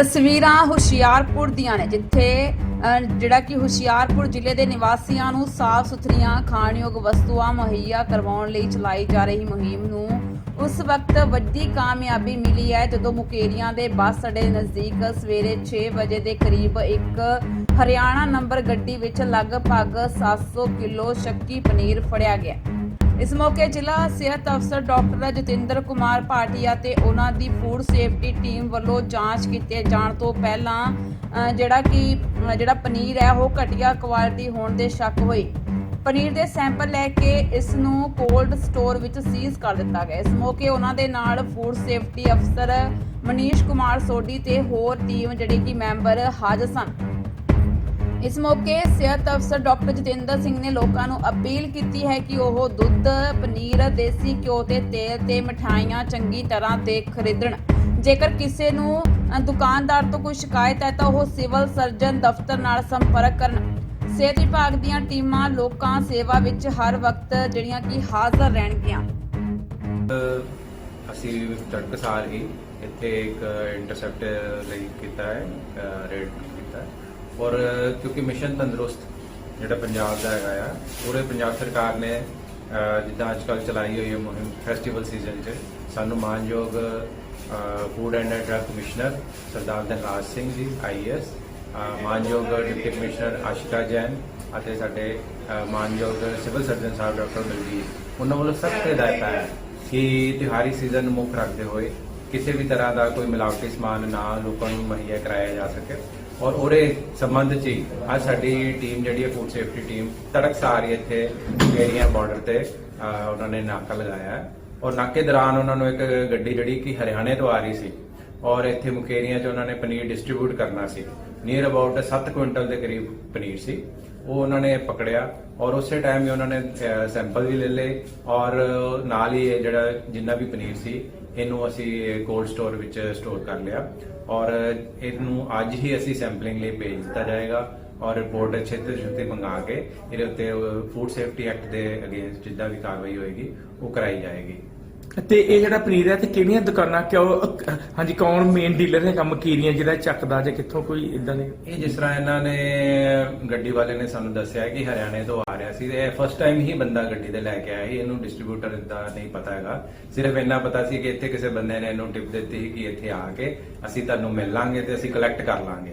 ਤਸਵੀਰਾਂ ਹੁਸ਼ਿਆਰਪੁਰ ਦੀਆਂ ਨੇ, ਜਿੱਥੇ ਜਿਹੜਾ ਕਿ ਹੁਸ਼ਿਆਰਪੁਰ ਜ਼ਿਲ੍ਹੇ ਦੇ ਨਿਵਾਸੀਆਂ ਨੂੰ ਸਾਫ਼ ਸੁਥਰੀਆਂ, ਖਾਣਯੋਗ ਵਸਤੂਆਂ ਮੁਹੱਈਆ ਕਰਵਾਉਣ ਲਈ ਚਲਾਈ ਜਾ ਰਹੀ ਮੁਹਿੰਮ ਨੂੰ ਉਸ ਵਕਤ ਵੱਡੀ ਕਾਮਯਾਬੀ ਮਿਲੀ ਹੈ, ਜਦੋਂ ਮੁਕੇਰੀਆਂ ਦੇ ਬੱਸ ਅੱਡੇ ਨਜ਼ਦੀਕ ਸਵੇਰੇ 6 ਵਜੇ ਦੇ ਕਰੀਬ ਇੱਕ ਹਰਿਆਣਾ ਨੰਬਰ ਗੱਡੀ ਵਿੱਚ ਲਗਭਗ 700 ਕਿਲੋ ਸ਼ੱਕੀ ਪਨੀਰ ਫੜਿਆ ਗਿਆ। ਇਸ ਮੌਕੇ ਜ਼ਿਲ੍ਹਾ ਸਿਹਤ ਅਫਸਰ ਡਾਕਟਰ ਜਤਿੰਦਰ ਕੁਮਾਰ ਭਾਟੀਆ ਤੇ ਉਹਨਾਂ ਦੀ ਫੂਡ ਸੇਫਟੀ ਟੀਮ ਵੱਲੋਂ ਜਾਂਚ ਕੀਤੇ ਜਾਣ ਤੋਂ ਪਹਿਲਾਂ ਜਿਹੜਾ ਕਿ ਜਿਹੜਾ ਪਨੀਰ ਹੈ, ਉਹ ਘਟੀਆ ਕੁਆਲਿਟੀ ਹੋਣ ਦੇ ਸ਼ੱਕ ਹੋਈ ਪਨੀਰ ਦੇ ਸੈਂਪਲ ਲੈ ਕੇ ਇਸ ਨੂੰ ਕੋਲਡ ਸਟੋਰ ਵਿੱਚ ਸੀਜ਼ ਕਰ ਦਿੱਤਾ ਗਿਆ। ਇਸ ਮੌਕੇ ਉਹਨਾਂ ਦੇ ਨਾਲ ਫੂਡ ਸੇਫਟੀ ਅਫਸਰ ਮਨੀਸ਼ ਕੁਮਾਰ ਸੋਢੀ ਤੇ ਹੋਰ ਟੀਮ ਜਿਹੜੇ ਕਿ ਮੈਂਬਰ ਹਾਜ਼ਰ ਸਨ। ਇਸ ਮੌਕੇ ਸਿਹਤ ਅਫਸਰ ਡਾਕਟਰ ਜਤਿੰਦਰ ਸਿੰਘ ਨੇ ਲੋਕਾਂ ਨੂੰ ਅਪੀਲ ਕੀਤੀ ਹੈ ਕਿ ਉਹ ਦੁੱਧ, ਪਨੀਰ, ਦੇਸੀ ਘਿਓ ਤੇ ਤੇਲ ਤੇ ਮਠਾਈਆਂ ਚੰਗੀ ਤਰ੍ਹਾਂ ਤੇ ਖਰੀਦਣ। ਜੇਕਰ ਕਿਸੇ ਨੂੰ ਦੁਕਾਨਦਾਰ ਤੋਂ ਕੋਈ ਸ਼ਿਕਾਇਤ ਹੈ ਤਾਂ ਉਹ ਸਿਵਲ ਸਰਜਨ ਦਫ਼ਤਰ ਨਾਲ ਸੰਪਰਕ ਕਰਨ। ਸਿਹਤ ਵਿਭਾਗ ਦੀਆਂ ਟੀਮਾਂ ਲੋਕਾਂ ਸੇਵਾ ਵਿੱਚ ਹਰ ਵਕਤ ਜਿਹੜੀਆਂ ਕਿ ਹਾਜ਼ਰ ਰਹਿਣਗੀਆਂ। ਅਸੀਂ ਤੜਕਸਾਰ ਹੀ ਇੱਥੇ ਇੱਕ ਇੰਟਰਸੈਪਟ ਲਈ ਕੀਤਾ ਹੈ ਰੇਡ ਕੀਤਾ ਹੈ। ਔਰ ਕਿਉਂਕਿ ਮਿਸ਼ਨ ਤੰਦਰੁਸਤ ਜਿਹੜਾ ਪੰਜਾਬ ਦਾ ਹੈਗਾ ਆ, ਪੂਰੇ ਪੰਜਾਬ ਸਰਕਾਰ ਨੇ ਜਿੱਦਾਂ ਅੱਜ ਕੱਲ੍ਹ ਚਲਾਈ ਹੋਈ ਹੈ ਮੁਹਿੰਮ ਫੈਸਟੀਵਲ ਸੀਜ਼ਨ 'ਚ, ਸਾਨੂੰ ਮਾਨਯੋਗ food and drug commissioner Sardar Dhanraj Singh ji IAS ਮਾਨਯੋਗ ਡਿਪਟੀ ਕਮਿਸ਼ਨਰ ਆਸ਼ਿਕਾ ਜੈਨ ਅਤੇ ਸਾਡੇ ਮਾਨਯੋਗ civil surgeon sahib doctor Baljit ਉਹਨਾਂ ਵੱਲੋਂ ਸਖਤ ਹਦਾਇਤਾਂ ਹੈ ਕਿ ਤਿਉਹਾਰੀ ਸੀਜ਼ਨ ਨੂੰ ਮੁੱਖ ਰੱਖਦੇ ਹੋਏ ਕਿਸੇ ਵੀ ਤਰ੍ਹਾਂ ਦਾ ਕੋਈ ਮਿਲਾਵਟੀ ਸਮਾਨ ਨਾ ਲੋਕਾਂ ਨੂੰ ਮੁਹੱਈਆ ਕਰਾਇਆ ਜਾ ਸਕੇ। ਔਰ ਉਹਦੇ ਸੰਬੰਧ 'ਚ ਹੀ ਅੱਜ ਸਾਡੀ ਟੀਮ ਜਿਹੜੀ ਹੈ ਫੂਡ ਸੇਫਟੀ ਟੀਮ ਤੜਕਸਾਰ ਹੀ ਇੱਥੇ ਏਰੀਆ ਬਾਰਡਰ ਤੇ ਅਹ, ਉਹਨਾਂ ਨੇ ਨਾਕਾ ਲਗਾਇਆ। ਹੈ ਔਰ ਨਾਕੇ ਦੌਰਾਨ ਉਹਨਾਂ ਨੂੰ ਇੱਕ ਗੱਡੀ ਜਿਹੜੀ ਕਿ ਹਰਿਆਣੇ ਤੋਂ ਆ ਰਹੀ ਸੀ ਔਰ ਇੱਥੇ ਮੁਕੇਰੀਆਂ 'ਚ ਉਹਨਾਂ ਨੇ ਪਨੀਰ ਡਿਸਟ੍ਰੀਬਿਊਟ ਕਰਨਾ ਸੀ। ਨੀਅਰ ਅਬਾਊਟ 7 ਕੁਇੰਟਲ ਦੇ ਕਰੀਬ ਪਨੀਰ ਸੀ। ਉਹ ਉਹਨਾਂ ਨੇ ਪਕੜਿਆ ਔਰ ਉਸੇ ਟਾਈਮ ਹੀ ਉਹਨਾਂ ਨੇ ਸੈਂਪਲ ਵੀ ਲੈ ਲਏ ਔਰ ਨਾਲ ਹੀ ਇਹ ਜਿਹੜਾ ਜਿੰਨਾ ਵੀ ਪਨੀਰ ਸੀ ਇਹਨੂੰ ਅਸੀਂ ਕੋਲਡ ਸਟੋਰ ਵਿੱਚ ਸਟੋਰ ਕਰ ਲਿਆ। ਔਰ ਇਹਨੂੰ ਅੱਜ ਹੀ ਅਸੀਂ ਸੈਂਪਲਿੰਗ ਲਈ ਭੇਜ ਦਿੱਤਾ ਜਾਏਗਾ ਔਰ ਰਿਪੋਰਟ ਛੇਤੀ ਛੇਤੀ ਮੰਗਾ ਕੇ ਇਹਦੇ ਉੱਤੇ ਫੂਡ ਸੇਫਟੀ ਐਕਟ ਦੇ ਅਗੇਂਸਟ ਜਿੱਦਾਂ ਵੀ ਕਾਰਵਾਈ ਹੋਏਗੀ, ਉਹ ਕਰਾਈ ਜਾਏਗੀ। ਤੇ ਇਹ ਜਿਹੜਾ ਪਨੀਰ ਹੈ ਤੇ ਕਿਹੜੀਆਂ ਦੁਕਾਨਾਂ ਕਿਉਂ ਅਹ, ਹਾਂਜੀ ਕੌਣ ਮੇਨ ਡੀਲਰ ਹੈ ਕੰਮ ਕੀਰੀਆਂ ਜਿਹੜਾ ਚੱਕਦਾ ਜਾਂ ਕਿੱਥੋਂ ਕੋਈ ਇਦਾਂ ਦੇ? ਇਹ ਜਿਸ ਤਰ੍ਹਾਂ ਇਹਨਾਂ ਨੇ ਗੱਡੀ ਵਾਲੇ ਨੇ ਸਾਨੂੰ ਦੱਸਿਆ ਕਿ ਹਰਿਆਣੇ ਤੋਂ ਆ ਰਿਹਾ ਸੀ ਤੇ ਇਹ ਫਸਟ ਟਾਈਮ ਹੀ ਬੰਦਾ ਗੱਡੀ ਤੇ ਲੈ ਕੇ ਆਇਆ ਸੀ ਇਹਨੂੰ ਡਿਸਟ੍ਰੀਬਿਊਟਰ ਦਾ ਨਹੀਂ ਪਤਾ ਹੈਗਾ। ਸਿਰਫ ਇੰਨਾ ਪਤਾ ਸੀ ਕਿ ਇੱਥੇ ਕਿਸੇ ਬੰਦੇ ਨੇ ਇਹਨੂੰ ਟਿਪ ਦਿੱਤੀ ਸੀ ਕਿ ਇੱਥੇ ਆ ਕੇ ਅਸੀਂ ਤੁਹਾਨੂੰ ਮਿਲ ਲਾਂਗੇ ਤੇ ਅਸੀਂ ਕਲੈਕਟ ਕਰ ਲਾਂਗੇ।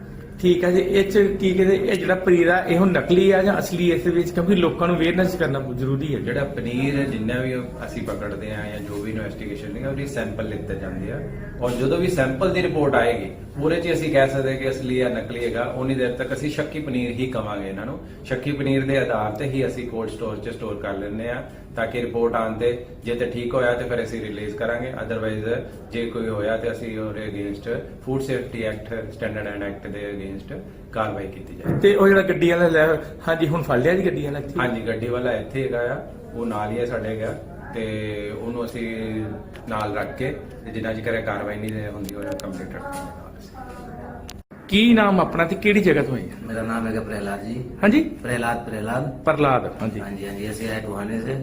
ਠੀਕ ਹੈ ਜੀ, ਇਹ ਚ ਕੀ ਕਹਿੰਦੇ, ਇਹ ਜਿਹੜਾ ਪਨੀਰ ਆ, ਇਹ ਨਕਲੀ ਆ ਜਾਂ ਅਸਲੀ ਇਸ ਦੇ ਵਿੱਚ? ਕਿਉਂਕਿ ਲੋਕਾਂ ਨੂੰ ਅਵੇਅਰਨੈਸ ਕਰਨਾ ਬਹੁਤ ਜ਼ਰੂਰੀ ਹੈ। ਜਿਹੜਾ ਪਨੀਰ ਜਿੰਨਾ ਵੀ ਅਸੀਂ ਪਕੜਦੇ ਆ ਜਾਂ ਜੋ ਵੀ ਇਨਵੈਸਟੀਗੇਸ਼ਨ ਹੈ ਉਹਦੀ ਸੈਂਪਲ ਲਿੱਤੇ ਜਾਂਦੇ ਆ। ਔਰ ਜਦੋਂ ਵੀ ਸੈਂਪਲ ਦੀ ਰਿਪੋਰਟ ਆਏਗੀ, ਉਹਦੇ 'ਚ ਅਸੀਂ ਕਹਿ ਸਕਦੇ ਕਿ ਅਸਲੀ ਜਾਂ ਨਕਲੀ ਹੈਗਾ। ਉਨੀ ਦੇਰ ਤੱਕ ਅਸੀਂ ਸ਼ੱਕੀ ਪਨੀਰ ਹੀ ਕਵਾਂਗੇ ਇਹਨਾਂ ਨੂੰ। ਸ਼ੱਕੀ ਪਨੀਰ ਦੇ ਆਧਾਰ ਤੇ ਹੀ ਅਸੀਂ ਕੋਲਡ ਸਟੋਰ 'ਚ ਸਟੋਰ ਕਰ ਲੈਂਦੇ ਆ ਤਾਂ ਕਿ ਰਿਪੋਰਟ ਆਉਣ ਤੇ ਜੇ ਤੇ ਠੀਕ ਹੋਇਆ ਤੇ ਫਿਰ ਅਸੀਂ ਰਿਲੀਜ਼ ਕਰਾਂਗੇ। ਅਦਰਵਾਈਜ਼ ਜੇ ਕੋਈ ਹੋਇਆ ਤੇ ਅਸੀਂ ਉਹਦੇ against food safety act standard and act ਦੇ ਅਗੇਂਸਟ ਕਾਰਵਾਈ ਕੀਤੀ ਜਾਏ ਤੇ ਉਹ ਜਿਹੜਾ ਗੱਡੀ ਵਾਲਾ ਲੈ ਹਾਂਜੀ ਹੁਣ ਫੜ ਲਿਆ ਜੀ ਗੱਡੀ ਵਾਲਾ ਇੱਥੇ? ਹਾਂਜੀ ਗੱਡੀ ਵਾਲਾ ਇੱਥੇ ਹੈਗਾ ਆ ਉਹ ਨਾਲ ਹੀ ਹੈ ਸਾਡੇ ਹੈਗਾ ਤੇ ਉਹਨੂੰ ਅਸੀਂ ਨਾਲ ਰੱਖ ਕੇ ਤੇ ਜਿੰਨਾ ਚਿਰ ਇਹ ਕਾਰਵਾਈ ਨਹੀਂ ਹੁੰਦੀ ਉਹ ਕੰਪਲੀਟ ਰੱਖਾਂਗੇ ਨਾਲ ਅਸੀਂ ਕੀ ਨਾਮ ਆਪਣਾ ਤੇ ਕਿਹੜੀ ਜਗ੍ਹਾ ਤੋਂ ਆਏ ਆ? मेरा नाम है प्रहलाद जी ਹਾਂਜੀ प्रहलाद प्रहलाद ਪ੍ਰਲਾਦ ਹਾਂਜੀ हाँ जी हाँ जी ऐसे है टोहाने से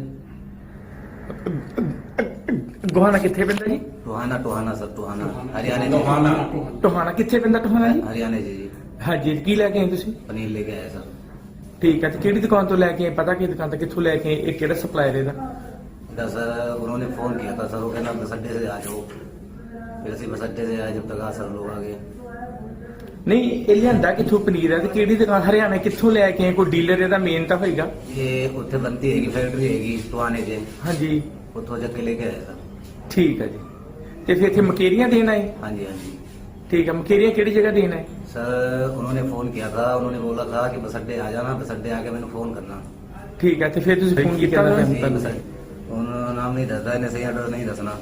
ਗੋਹਾਣਾ ਕਿੱਥੇ ਪੈਂਦਾ ਜੀ टोहाना टोहाना सब टोहाना हरियाणा टोहाना ਟੋਹਾਣਾ ਕਿੱਥੇ ਪੈਂਦਾ ਟੋਹਾਣਾ ਜੀ हरियाणा जी जी ਹਾਂਜੀ ਕੀ ਲੈ ਕੇ ਆਏ ਤੁਸੀਂ पनीर लेके आए सर ਠੀਕ ਹੈ ਤੇ ਕਿਹੜੀ ਦੁਕਾਨ ਤੋਂ ਲੈ ਕੇ ਆਏ ਪਤਾ ਕਿ ਦੁਕਾਨ ਤੋਂ ਕਿੱਥੋਂ ਲੈ ਕੇ ਆਏ ਇਹ ਕਿਹੜਾ ਸਪਲਾਇਰ ਇਹਦਾ इधर सर उन्होंने फोन किया था सर वो कहना बस अड्डे से आ जाओ फिर ਅਸੀਂ बस अड्डे से आए जब तक आ सर लोग आ गए ਨਹੀਂ ਇਹ ਲਿਆਂਦਾ ਕਿੱਥੋਂ ਪਨੀਰ ਹੈ ਤੇ ਕਿਹੜੀ ਦੁਕਾਨ ਹਰਿਆਣਾ ਕਿੱਥੋਂ ਲੈ ਕੇ ਆਏ ਕੋਈ ਡੀਲਰ ਇਹਦਾ ਮੇਨ ਤਾਂ ਹੋਏਗਾ ये उत्थे बनती हैगी फैक्ट्री हैगी टोहाने से ਹਾਂਜੀ उत्थों जाके लेके आए सर ਠੀਕ ਹੈ ਜੀ ਤੇ ਫਿਰ ਇੱਥੇ ਮਕੇਰੀਆਂ ਦੇਣ ਆਏ हाँ जी हाँ जी ਠੀਕ ਹੈ ਮਕੇਰੀਆਂ ਕਿਹੜੀ ਜਗ੍ਹਾ ਦੇਣ ਆਏ सर उन्होंने फोन किया था उन्होंने बोला था कि बस अड्डे आ जाना बस अड्डे आके मैंने फोन करना ਠੀਕ ਹੈ ਤੇ ਫਿਰ ਤੁਸੀਂ ਫੋਨ ਕੀਤਾ नहीं, ਤੁਹਾਨੂੰ बस उन्होंने नाम नहीं दसदा इन्हें सही एड्रेस नहीं दसना